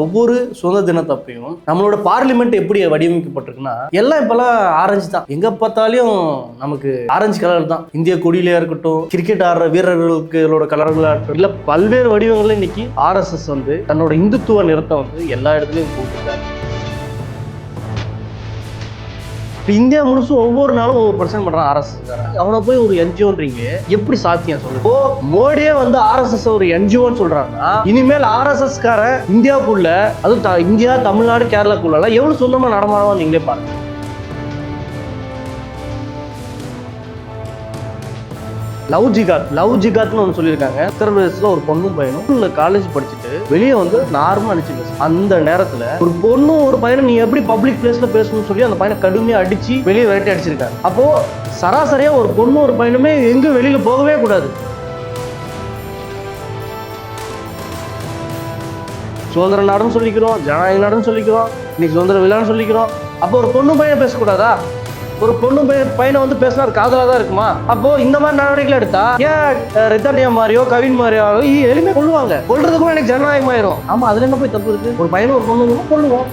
ஒவ்வொரு சுதந்திர தினத்தப்பையும் நம்மளோட பார்லிமெண்ட் எப்படி வடிவமைக்கப்பட்டிருக்குன்னா எல்லாம் இப்பெல்லாம் ஆரஞ்சு தான். எங்க பார்த்தாலும் நமக்கு ஆரஞ்சு கலர் தான். இந்திய கொடியில இருக்கட்டும் கிரிக்கெட் ஆடுற வீரர்களுக்கு கலர்களா இருக்கட்டும் இல்ல பல்வேறு வடிவங்கள்ல இன்னைக்கு ஆர்எஸ்எஸ் வந்து தன்னோட இந்துத்துவ நிறத்தை வந்து எல்லா இடத்துலயும் போட்டுருக்காங்க. இப்போ இந்தியா முழுசும் ஒவ்வொரு நாளும் ஒவ்வொரு பிரச்சனை பண்ணுறான் ஆர்எஸ்எஸ் அவனை போய் ஒரு என்ஜிஓன்றீங்க எப்படி சாத்தியம் சொல்லு? இப்போ மோடியே வந்து ஆர்எஸ்எஸ் ஒரு என்ஜிஓன்னு சொல்றாங்கன்னா இனிமேல் ஆர்எஸ்எஸ் காரன் இந்தியாவுக்குள்ள அதுவும் த- இந்தியா தமிழ்நாடு கேரளாக்குள்ள எவ்வளவு சொந்தமா நடமாடுவான் நீங்களே பாருங்க. லவ் ஜிகாத் லவ் ஜிகாத்னு ஒன்று சொல்லியிருக்காங்க உத்தரப்பிரதேசத்தில் ஒரு பொண்ணும் பையனும் இல்லை காலேஜ் படிச்சுட்டு வெளியே வந்து நார்மலாக அடிச்சு அந்த நேரத்தில் ஒரு பொண்ணும் ஒரு பையனும் நீ எப்படி பப்ளிக் பிளேஸில் பேசணும்னு சொல்லி அந்த பையனை கடுமையாக அடிச்சு வெளியே விரட்டி அடிச்சிருக்காங்க. அப்போ சராசரியாக ஒரு பொண்ணும் ஒரு பையனுமே எங்கேயும் வெளியில் போகவே கூடாது. சுதந்திர நாடுன்னு சொல்லிக்கிறோம் ஜனநாயக நாடுன்னு சொல்லிக்கிறோம் இன்னைக்கு சுதந்திர விழான்னு சொல்லிக்கிறோம். அப்போ ஒரு பொண்ணு பையன் பேசக்கூடாதா? ஒரு பொண்ணு பையனை வந்து பேசினா அது காதலாக தான் இருக்குமா? அப்போ இந்த மாதிரி நடவடிக்கைகள் எடுத்தா ஏன் ரித்தாண்டியா மாதிரியோ கவின் மாதிரியோ எளிமையாக கொள்ளுவாங்க கொள்றதுக்கும் எனக்கு ஜனநாயகம் ஆயிரும். ஆமா அதுல என்ன போய் தப்பு இருக்கு? ஒரு பையனும் ஒரு பொண்ணு கொள்ளுவோம்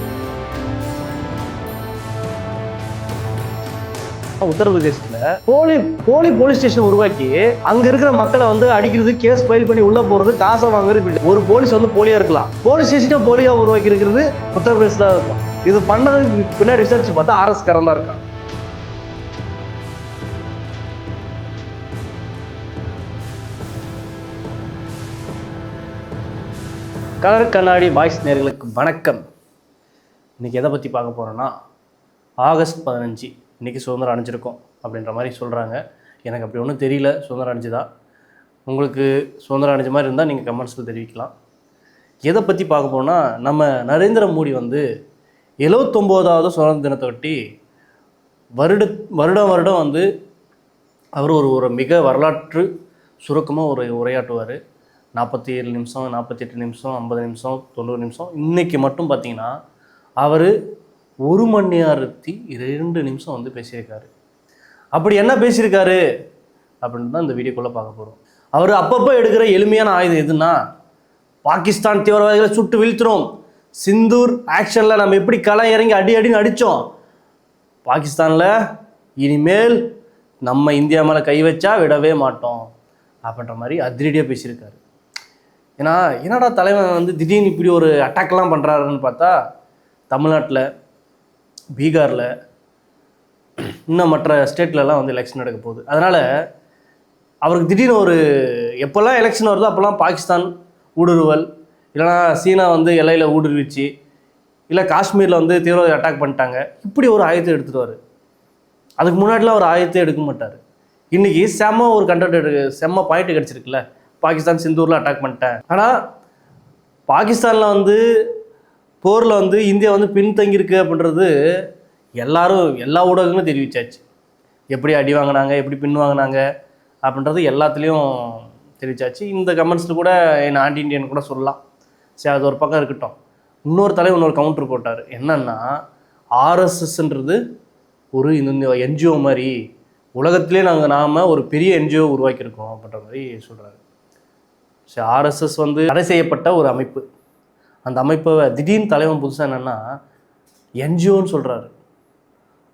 உத்தரப்பிரதேசத்துல போலி போலி போலீஸ் ஸ்டேஷன் உருவாக்கி அங்க இருக்கிற மக்களை வந்து அடிக்கிறது கேஸ் ஃபைல் பண்ணி உள்ள போறது காசை வாங்குறது ஒரு போலீஸ் வந்து போலியா இருக்கலாம். போலீஸ் ஸ்டேஷனே போலியா உருவாக்கி இருக்கிறது உத்தரப்பிரதேசத்துல தான் இருக்கும். இது பண்ணதுக்கு பின்னாடி ரிசர்ச் பார்த்தா ஆர்எஸ் காரன் தான் இருக்கான். கலர் கண்ணாடி பாய்ஸ் நேர்களுக்கு வணக்கம். இன்றைக்கி எதை பற்றி பார்க்க போகிறோன்னா ஆகஸ்ட் பதினஞ்சு இன்றைக்கி சுதந்திரம் அடைஞ்சிருக்கோம் அப்படின்ற மாதிரி சொல்கிறாங்க எனக்கு அப்படி ஒன்றும் தெரியல சுதந்திரம் அடைஞ்சுதா? உங்களுக்கு சுதந்திரம் அடைஞ்ச மாதிரி இருந்தால் நீங்கள் கமெண்ட்ஸில் தெரிவிக்கலாம். எதை பற்றி பார்க்க போனா நம்ம நரேந்திர மோடி வந்து எழுவத்தொம்போதாவது சுதந்திர தினத்தை ஒட்டி வருட வருடம் வருடம் வந்து அவர் ஒரு ஒரு மிக வரலாற்று சுருக்கமாக ஒரு உரையாற்றுவார். நாற்பத்தி ஏழு நிமிஷம் நாற்பத்தி எட்டு நிமிஷம் ஐம்பது நிமிஷம் தொண்ணூறு நிமிஷம். இன்றைக்கி மட்டும் பார்த்தீங்கன்னா அவர் ஒரு மணி நேரத்தி இரண்டு நிமிஷம் வந்து பேசியிருக்காரு. அப்படி என்ன பேசியிருக்காரு? அப்படின்னு தான் இந்த வீடியோக்குள்ளே பார்க்க போகிறோம் அவர் அப்பப்போ எடுக்கிற எளிமையான ஆயுதம் எதுன்னா பாகிஸ்தான் தீவிரவாதிகளை சுட்டு வீழ்த்துறோம் சிந்தூர் ஆக்ஷனில் நம்ம எப்படி களை இறங்கி அடி அடின்னு அடித்தோம் பாகிஸ்தானில் இனிமேல் நம்ம இந்தியா மேலே கை வச்சா விடவே மாட்டோம். அப்படின்ற மாதிரி அதிரடியாக பேசியிருக்காரு. ஏன்னா என்னடா தலைவன் வந்து திடீர்னு இப்படி ஒரு அட்டாக்லாம் பண்ணுறாருன்னு பார்த்தா தமிழ்நாட்டில் பீகாரில் இன்னும் மற்ற ஸ்டேட்லலாம் வந்து எலெக்ஷன் நடக்க போகுது. அதனால் அவருக்கு திடீர்னு ஒரு எப்போல்லாம் எலெக்ஷன் வருதோ அப்போல்லாம் பாகிஸ்தான் ஊடுருவல் இல்லைனா சீனா வந்து எல்லையில் ஊடுருவிச்சு இல்லை காஷ்மீரில் வந்து தீவிரவாதி அட்டாக் பண்ணிட்டாங்க இப்படி ஒரு ஆயத்தை எடுத்துடுவார் அதுக்கு முன்னாடிலாம் ஒரு ஆயத்தை எடுக்க மாட்டார். இன்றைக்கி செம்ம ஒரு கண்டென்ட் எடுக்க செம்ம பாயிண்ட் கிடச்சிருக்குல்ல. பாகிஸ்தான் சிந்தூரில் அட்டாக் பண்ணிட்டேன். ஆனால் பாகிஸ்தானில் வந்து போரில் வந்து இந்தியா வந்து பின்தங்கியிருக்கு அப்படின்றது எல்லாரும் எல்லா ஊடகங்களும் தெரிவிச்சாச்சு. எப்படி அடி வாங்கினாங்க எப்படி பின் வாங்கினாங்க அப்படின்றது எல்லாத்துலேயும் தெரிவிச்சாச்சு. இந்த கமெண்ட்ஸில் கூட என்ன ஆண்டி இண்டியன் கூட சொல்லலாம். சரி அது ஒரு பக்கம் இருக்கட்டும். இன்னொரு தலைவர் இன்னொரு கவுண்டர் போட்டார். என்னென்னா ஆர்எஸ்எஸ்ன்றது ஒரு இந்த என்ஜிஓ மாதிரி உலகத்திலே நாங்கள் நாம் ஒரு பெரிய என்ஜிஓ உருவாக்கியிருக்கோம் அப்படின்ற மாதிரி சொல்கிறாரு ஸோ ஆர்எஸ்எஸ் வந்து தடை செய்யப்பட்ட ஒரு அமைப்பு. அந்த அமைப்பை திடீர்னு தலைவன் புதுசாக என்னென்னா என்ஜிஓன்னு சொல்கிறாரு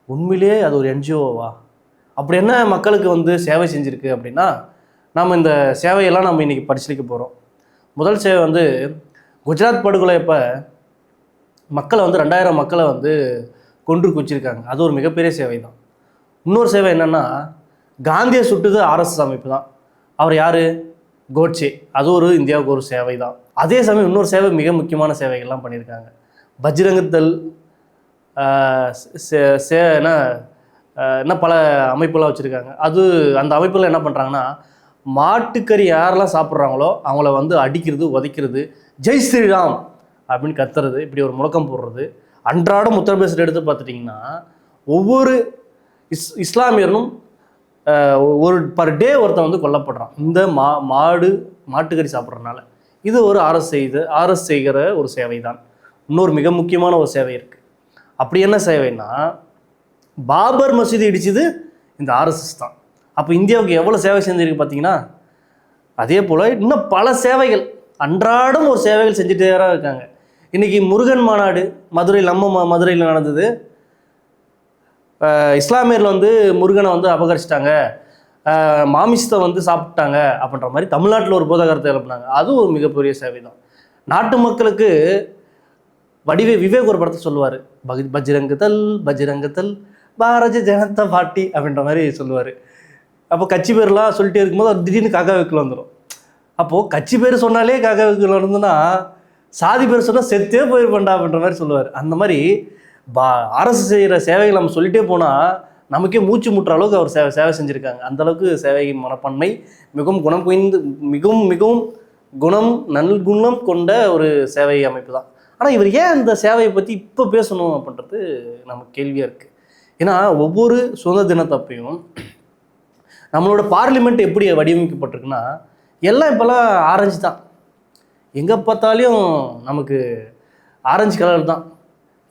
உண்மையிலேயே அது ஒரு என்ஜிஓவா அப்படி என்ன மக்களுக்கு வந்து சேவை செஞ்சுருக்கு அப்படின்னா நாம் இந்த சேவையெல்லாம் நம்ம இன்றைக்கி பரிசீலிக்க போகிறோம் முதல் சேவை வந்து குஜராத் படுகொலை இப்போ மக்களை வந்து ரெண்டாயிரம் மக்களை வந்து கொன்று குச்சிருக்காங்க அது ஒரு மிகப்பெரிய சேவை தான் இன்னொரு சேவை என்னென்னா காந்தியை சுட்டுது ஆர்எஸ்எஸ் அமைப்பு தான். அவர் யார்? கோட்சே அது ஒரு இந்தியாவுக்கு ஒரு சேவை தான் அதே சமயம் இன்னொரு சேவை மிக முக்கியமான சேவைகள்லாம் பண்ணியிருக்காங்க. பஜ்ரங்கத்தல் சே- சே என்ன என்ன பல அமைப்புலாம் வச்சுருக்காங்க. அது அந்த அமைப்பில் என்ன பண்ணுறாங்கன்னா மாட்டுக்கறி யாரெல்லாம் சாப்பிட்றாங்களோ அவங்கள வந்து அடிக்கிறது உதைக்கிறது ஜெய் ஸ்ரீராம் அப்படின்னு கத்துறது இப்படி ஒரு முழக்கம் போடுறது. அன்றாடம் உத்தரப்பிரதேசத்தில் எடுத்து பார்த்துட்டிங்கன்னா ஒவ்வொரு இஸ் இஸ்லாமியரும் ஒரு பர் டே ஒருத்தன் வந்து கொல்லப்படுறான். இந்த மா மாடு மாட்டுக்கறி சாப்பிட்றதுனால. இது ஒரு அரசு செய்து அரசு செய்கிற ஒரு சேவை தான் இன்னொரு மிக முக்கியமான ஒரு சேவை இருக்குது அப்படி என்ன சேவைன்னா பாபர் மசூதி இடிச்சது இந்த ஆர்எஸ்எஸ் தான். அப்போ இந்தியாவுக்கு எவ்வளோ சேவை செஞ்சுருக்கு பார்த்தீங்கன்னா அதே போல் இன்னும் பல சேவைகள் அன்றாடம் ஒரு சேவைகள் செஞ்சுட்டே தான் இருக்காங்க. இன்றைக்கி முருகன் மாநாடு மதுரையில் நம்ம மதுரையில் நடந்தது இஸ்லாமியர்கள் வந்து முருகனை வந்து அபகரிச்சிட்டாங்க. மாமிசத்தை வந்து சாப்பிட்டாங்க அப்படின்ற மாதிரி தமிழ்நாட்டில் ஒரு போதகரத்தை எழுப்பினாங்க அதுவும் ஒரு மிகப்பெரிய சேவை தான் நாட்டு மக்களுக்கு வடிவே விவேக் ஒரு படத்தை சொல்லுவார். பக பஜ்ரங்கதல் பஜ்ரங்கதல் பாரஜ ஜனதா பார்ட்டி அப்படின்ற மாதிரி சொல்லுவார். அப்போ கட்சி பேர்லாம் சொல்லிட்டே இருக்கும்போது அவர் திடீர்னு காக்கா வைக்கல வந்துடும் அப்போது கட்சி பேர் சொன்னாலே காக்கா வைக்கல இருந்ததுன்னா சாதி பேர் சொன்னால் செத்தே போயிருப்பேன்டா அப்படின்ற மாதிரி சொல்லுவார். அந்த மாதிரி பா அரசு செய்கிற சேவைகள் நம்ம சொல்லிட்டே போனால் நமக்கே மூச்சு முட்டுற அளவுக்கு அவர் சேவை சேவை செஞ்சுருக்காங்க. அந்தளவுக்கு சேவை மனப்பான்மை மிகவும் குணம் குவிந்து மிகவும் மிகவும் குணம் நல்குணம் கொண்ட ஒரு சேவை அமைப்பு தான். ஆனால் இவர் ஏன் இந்த சேவையை பற்றி இப்போ பேசணும் அப்படின்றது நமக்கு கேள்வியாக இருக்குது ஏன்னா ஒவ்வொரு சுதந்திர தினத்தப்பையும் நம்மளோட பார்லிமெண்ட் எப்படி வடிவமைக்கப்பட்டிருக்குன்னா எல்லாம் இப்போல்லாம் ஆரஞ்சு தான். எங்கே பார்த்தாலையும் நமக்கு ஆரஞ்சு கலர் தான்.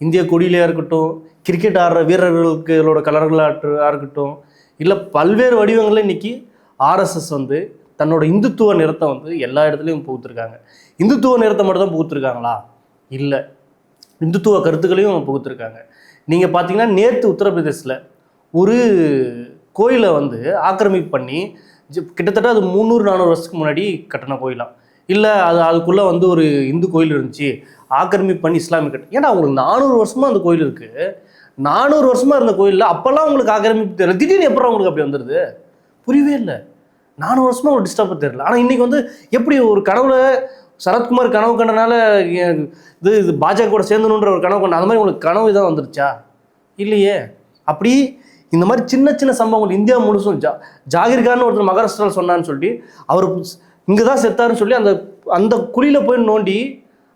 இந்திய கொடியிலையாக இருக்கட்டும் கிரிக்கெட் ஆடுற வீரர்களுக்களோட கலர்களாக இருக்கட்டும் இல்லை பல்வேறு வடிவங்களில் இன்றைக்கி ஆர்எஸ்எஸ் வந்து தன்னோட இந்துத்துவ நிறத்தை வந்து எல்லா இடத்துலையும் புகுத்துருக்காங்க. இந்துத்துவ நிறத்தை மட்டும் தான் இல்லை. இந்துத்துவ கருத்துக்களையும் புகுத்துருக்காங்க. நீங்கள் பார்த்தீங்கன்னா நேற்று உத்தரப்பிரதேசில் ஒரு கோயிலை வந்து ஆக்கிரமிப்பு பண்ணி கிட்டத்தட்ட அது முந்நூறு நானூறு வருஷத்துக்கு முன்னாடி கட்டின கோயிலாம். இல்லை அது அதுக்குள்ளே வந்து ஒரு இந்து கோயில் இருந்துச்சு. ஆக்கிரமிப்பு பண்ணி இஸ்லாமிக் ஏன்னா உங்களுக்கு நானூறு வருஷமாக அந்த கோயில் இருக்குது நானூறு வருஷமாக இருந்த கோயிலில் அப்போல்லாம் உங்களுக்கு ஆக்கிரமிப்பு தெரியல. திடீர்னு எப்போ உங்களுக்கு அப்படி வந்துடுது புரியவே இல்லை. நானூறு வருஷமாக ஒரு டிஸ்டர்ப் தெரியல. ஆனால் இன்றைக்கி வந்து எப்படி ஒரு கனவுல சரத்குமார் கனவு கண்டனால இது இது பாஜக கூட சேர்ந்தணுன்ற ஒரு கனவு கண்ட அந்த மாதிரி உங்களுக்கு கனவு இதான் வந்துருச்சா? இல்லையே. அப்படி இந்த மாதிரி சின்ன சின்ன சம்பவங்கள் இந்தியா முழுசும் ஜா ஜாகிர்கான்னு ஒருத்தர் மகாராஷ்டிராவில் சொன்னான்னு சொல்லி அவர் இங்கே தான் செத்தாருன்னு சொல்லி அந்த அந்த குழியில் போய் நோண்டி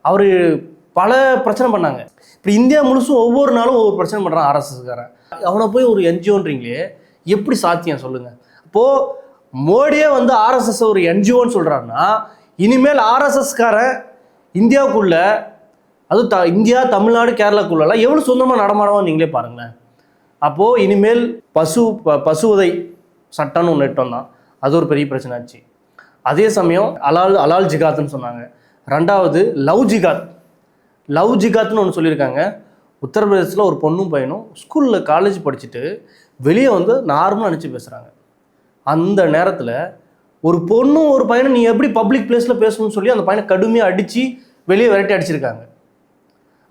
அவர் பல பிரச்சனை பண்ணாங்க. இப்போ இந்தியா முழுசும் ஒவ்வொரு நாளும் ஒவ்வொரு பிரச்சனை பண்ணுறான் ஆர்எஸ்எஸ்காரன் அவனை போய் ஒரு என்ஜிஓன்றீங்களே எப்படி சாத்தியம் சொல்லுங்கள் அப்போது மோடியே வந்து ஆர்எஸ்எஸ் ஒரு என்ஜிஓன்னு சொல்கிறாருன்னா இனிமேல் ஆர்எஸ்எஸ்காரன் இந்தியாவுக்குள்ள அது த இந்தியா தமிழ்நாடு கேரளாக்குள்ளலாம் எவ்வளோ சொந்தமாக நடமாடுவான் நீங்களே பாருங்களேன். அப்போது இனிமேல் பசு ப பசுவதை சட்டம்னு ஒன்று இட்டோம் தான் அது ஒரு பெரிய பிரச்சனை ஆச்சு. அதே சமயம் அலால் அலால் ஜிகாத்னு சொன்னாங்க. ரெண்டாவது லவ் ஜிகாத். லவ் ஜிகாத்னு ஒன்று சொல்லியிருக்காங்க. உத்தரப்பிரதேசத்தில் ஒரு பொண்ணும் பையனும் ஸ்கூலில் காலேஜ் படிச்சுட்டு வெளியே வந்து நார்மலாக நினச்சி பேசுகிறாங்க அந்த நேரத்தில் ஒரு பொண்ணும் ஒரு பையனும் நீ எப்படி பப்ளிக் பிளேஸில் பேசணும்னு சொல்லி அந்த பையனை கடுமையாக அடித்து வெளியே விரட்டி அடிச்சிருக்காங்க.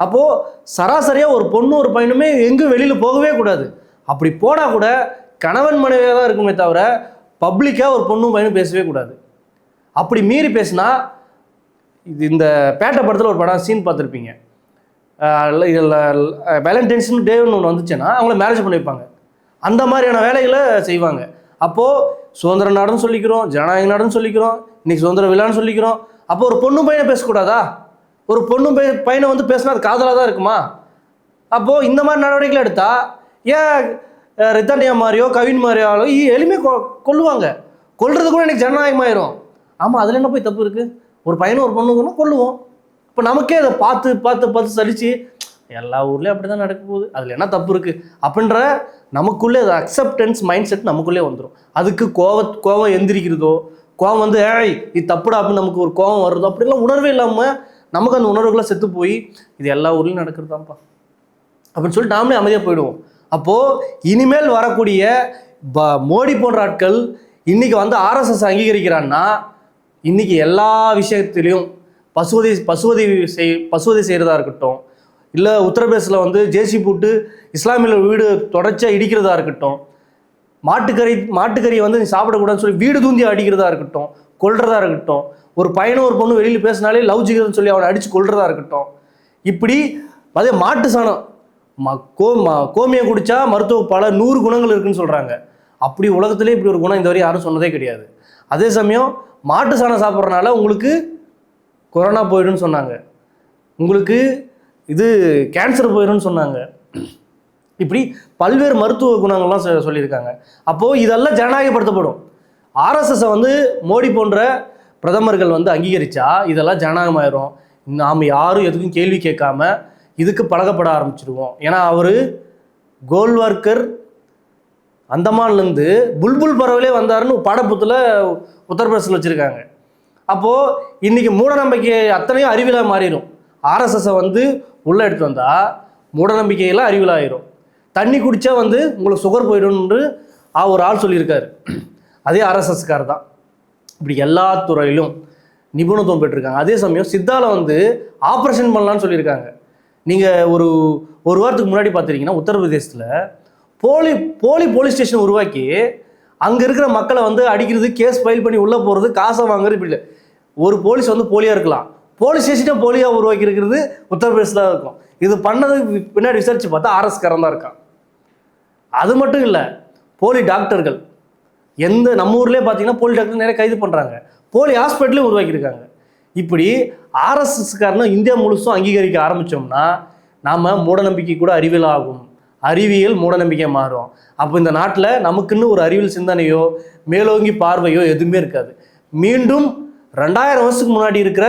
அப்போது சராசரியாக ஒரு பொண்ணு ஒரு பையனுமே எங்கேயும் வெளியில் போகவே கூடாது. அப்படி போனால் கூட கணவன் மனைவியாக தான் இருக்குமே தவிர பப்ளிக்காக ஒரு பொண்ணும் பையனும் பேசவே கூடாது. அப்படி மீறி பேசினா இது இந்த பேட்டை படத்தில் ஒரு படம் சீன் பார்த்துருப்பீங்க. இதில் வேலண்டைன்ஸ்னு டேன்னு ஒன்று வந்துச்சுன்னா அவங்கள மேரேஜ் பண்ணி வைப்பாங்க. அந்த மாதிரியான வேலைகளை செய்வாங்க. அப்போது சுதந்திர நாடுன்னு சொல்லிக்கிறோம் ஜனநாயக நாடுன்னு சொல்லிக்கிறோம் இன்றைக்கி சுதந்திர விழான்னு சொல்லிக்கிறோம். அப்போ ஒரு பொண்ணும் பையனை பேசக்கூடாதா? ஒரு பொண்ணும் பைய பையனை வந்து பேசினா அது காதலாக தான் இருக்குமா? அப்போது இந்த மாதிரி நடவடிக்கைகள் எடுத்தால் ஏன் ரித்தானியா மாதிரியோ கவின் மாதிரியோ எளிமையாக கொ கொல்லுவாங்க. கொல்றது கூட எனக்கு ஜனநாயகமாயிரும். ஆமாம் அதில் என்ன போய் தப்பு இருக்குது ஒரு பையனும் ஒரு பொண்ணுங்கன்னா கொல்லுவோம். இப்போ நமக்கே அதை பார்த்து பார்த்து பார்த்து சலிச்சு எல்லா ஊர்லேயும் அப்படி தான் நடக்க போகுது. அதில் என்ன தப்பு இருக்குது அப்படின்ற நமக்குள்ளே அது அக்செப்டன்ஸ் மைண்ட் செட் நமக்குள்ளே வந்துடும் அதுக்கு கோவ கோவம் எந்திரிக்கிறதோ கோவம் வந்து ஏய் இது தப்புடா அப்படின்னு நமக்கு ஒரு கோவம் வருதோ அப்படிலாம் உணர்வே இல்லாமல் நமக்கு அந்த உணர்வுகளை செத்து போய் இது எல்லா ஊர்லேயும் நடக்கிறதாப்பா அப்படின்னு சொல்லிட்டு நாமளே அமைதியாக போயிடுவோம். அப்போது இனிமேல் வரக்கூடிய ப மோடி போன்ற ஆட்கள் இன்றைக்கி வந்து ஆர்எஸ்எஸ் அங்கீகரிக்கிறான்னா இன்றைக்கி எல்லா விஷயத்திலையும் பசுவதி பசுவதி செய் பசுவதி செய்கிறதா இருக்கட்டும் இல்லை உத்தரப்பிரதேசில் வந்து ஜேசி போட்டு இஸ்லாமியில் வீடு தொடர்ச்சியாக இடிக்கிறதா இருக்கட்டும் மாட்டுக்கறி மாட்டுக்கறியை வந்து நீ சாப்பிடக்கூடாதுன்னு சொல்லி வீடு தூந்தி அடிக்கிறதா இருக்கட்டும் கொள்றதா இருக்கட்டும் ஒரு பையனும் ஒரு பொண்ணு வெளியில் பேசினாலே லவ் ஜிகர்னு சொல்லி அவனை அடித்து கொள்றதா இருக்கட்டும் இப்படி அதே மாட்டு சாணம் ம கோ கோமியம் குடித்தா மருத்துவ பல நூறு குணங்கள் இருக்குன்னு சொல்கிறாங்க அப்படி உலகத்திலே இப்படி ஒரு குணம் இந்த வரை யாரும் சொன்னதே கிடையாது. அதே சமயம் மாட்டு சாணம் சாப்பிட்றனால உங்களுக்கு கொரோனா போயிடும்னு சொன்னாங்க. உங்களுக்கு இது கேன்சர் போயிடும்னு சொன்னாங்க. இப்படி பல்வேறு மருத்துவ குணங்கள்லாம் சொல்லியிருக்காங்க. அப்போது இதெல்லாம் ஜனநாயகப்படுத்தப்படும். ஆர்எஸ்எஸ்ஸை வந்து மோடி போன்ற பிரதமர்கள் வந்து அங்கீகரித்தா இதெல்லாம் ஜனநாயகமாயிரும். நாம் யாரும் எதுக்கும் கேள்வி கேட்காம இதுக்கு பழகப்பட ஆரம்பிச்சிடுவோம் ஏன்னா அவர் கோல்வர்க்கர் அந்தமான்லேருந்து புல்புல் பறவையிலே வந்தாருன்னு பாடப்புத்தில் உத்தரப்பிரதேசத்தில் வச்சுருக்காங்க. அப்போது இன்றைக்கி மூடநம்பிக்கை அத்தனையும் அறிவிலாக மாறிடும் ஆர்எஸ்எஸ்ஸை வந்து உள்ளே எடுத்து வந்தால் மூடநம்பிக்கையெல்லாம் அறிவிலாகிடும் தண்ணி குடித்தா வந்து உங்களுக்கு சுகர் போயிடும்னு ஆ ஒரு ஆள் சொல்லியிருக்காரு. அதே ஆர்எஸ்எஸ்கார் தான். இப்படி எல்லா துறையிலும் நிபுணத்துவம் பெற்றிருக்காங்க. அதே சமயம் சித்தால வந்து ஆப்ரேஷன் பண்ணலான்னு சொல்லியிருக்காங்க. நீங்கள் ஒரு ஒரு வாரத்துக்கு முன்னாடி பார்த்துருக்கீங்கன்னா உத்தரப்பிரதேசத்தில் போலி போலி போலீஸ் ஸ்டேஷன் உருவாக்கி அங்கே இருக்கிற மக்களை வந்து அடிக்கிறது கேஸ் ஃபைல் பண்ணி உள்ளே போகிறது காசை வாங்குறது இப்படி இல்லை. ஒரு போலீஸ் வந்து போலியாக இருக்கலாம். போலீஸ் ஸ்டேஷனே போலியாக உருவாக்கி இருக்கிறது உத்தரப்பிரதேசில் தான் இருக்கும். இது பண்ணதுக்கு பின்னாடி விசாரித்து பார்த்தா ஆர்எஸ்காரன் தான் இருக்கான். அது மட்டும் இல்லை போலி டாக்டர்கள். எந்த நம்ம ஊர்லேயே பார்த்தீங்கன்னா போலி டாக்டர் நிறைய கைது பண்ணுறாங்க போலி ஹாஸ்பிட்டலும் உருவாக்கியிருக்காங்க. இப்படி ஆர்எஸ்எஸ்காரனும் இந்தியா முழுசும் அங்கீகரிக்க ஆரம்பித்தோம்னா நாம் மூடநம்பிக்கை கூட அறிவியல் ஆகும் அறிவியல் மூடநம்பிக்கை மாறும். அப்போ இந்த நாட்டில் நமக்குன்னு ஒரு அறிவியல் சிந்தனையோ மேலோங்கி பார்வையோ எதுவுமே இருக்காது. மீண்டும் ரெண்டாயிரம் வருஷத்துக்கு முன்னாடி இருக்கிற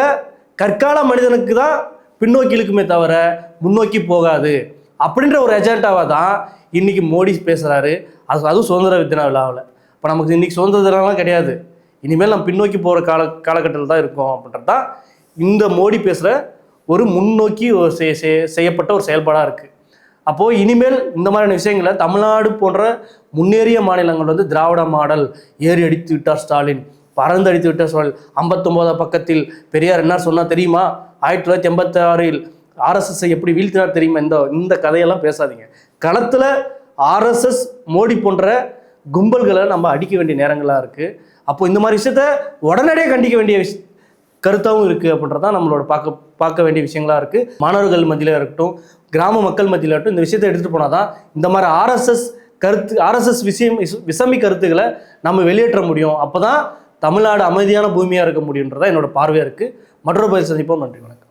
கற்கால மனிதனுக்கு தான் பின்னோக்கி இழுக்குமே தவிர முன்னோக்கி போகாது. அப்படின்ற ஒரு எஜெண்டாவாக தான் இன்னைக்கு மோடி பேசுகிறாரு அது அதுவும் சுதந்திர தின விழாவில். இப்போ நமக்கு இன்றைக்கி சுதந்திர தினம்லாம் கிடையாது. இனிமேல் நம்ம பின்னோக்கி போகிற கால காலகட்டத்தில் தான் இருக்கோம் அப்படின்றது தான் இந்த மோடி பேசுகிற ஒரு முன்னோக்கி ஒரு செய்- செய்யப்பட்ட ஒரு செயல்பாடாக இருக்குது அப்போது இனிமேல் இந்த மாதிரியான விஷயங்களை தமிழ்நாடு போன்ற முன்னேறிய மாநிலங்கள் வந்து திராவிட மாடல் ஏறி அடித்து விட்டார் ஸ்டாலின் பறந்து அடித்து விட்டார் ஸ்டாலின். ஐம்பத்தொம்போதாம் பக்கத்தில் பெரியார் என்ன சொன்னால் தெரியுமா? ஆயிரத்தி தொள்ளாயிரத்தி எண்பத்தி ஆறில் ஆர்எஸ்எஸ்ஸை எப்படி வீழ்த்தினார் தெரியுமா? இந்த இந்த கதையெல்லாம் பேசாதீங்க. களத்தில் ஆர்எஸ்எஸ் மோடி போன்ற கும்பல்களை நம்ம அடிக்க வேண்டிய நேரங்களாக இருக்குது அப்போ இந்த மாதிரி விஷயத்த உடனடியாக கண்டிக்க வேண்டிய விஷ கருத்தாகவும் இருக்குது அப்படின்றதான் நம்மளோட பார்க்க பார்க்க வேண்டிய விஷயங்களாக இருக்குது மாணவர்கள் மத்தியில் இருக்கட்டும் கிராம மக்கள் மத்தியில் இருக்கட்டும் இந்த விஷயத்தை எடுத்துகிட்டு போனால் தான் இந்த மாதிரி ஆர்எஸ்எஸ் கருத்து ஆர்எஸ்எஸ் விஷயம் விசமி கருத்துக்களை நம்ம வெளியேற்ற முடியும். அப்போ தான் தமிழ்நாடு அமைதியான பூமியாக இருக்க முடியுன்றதான் என்னோட பார்வையாக இருக்குது மற்றொரு பயிர் சந்திப்போம். நன்றி வணக்கம்.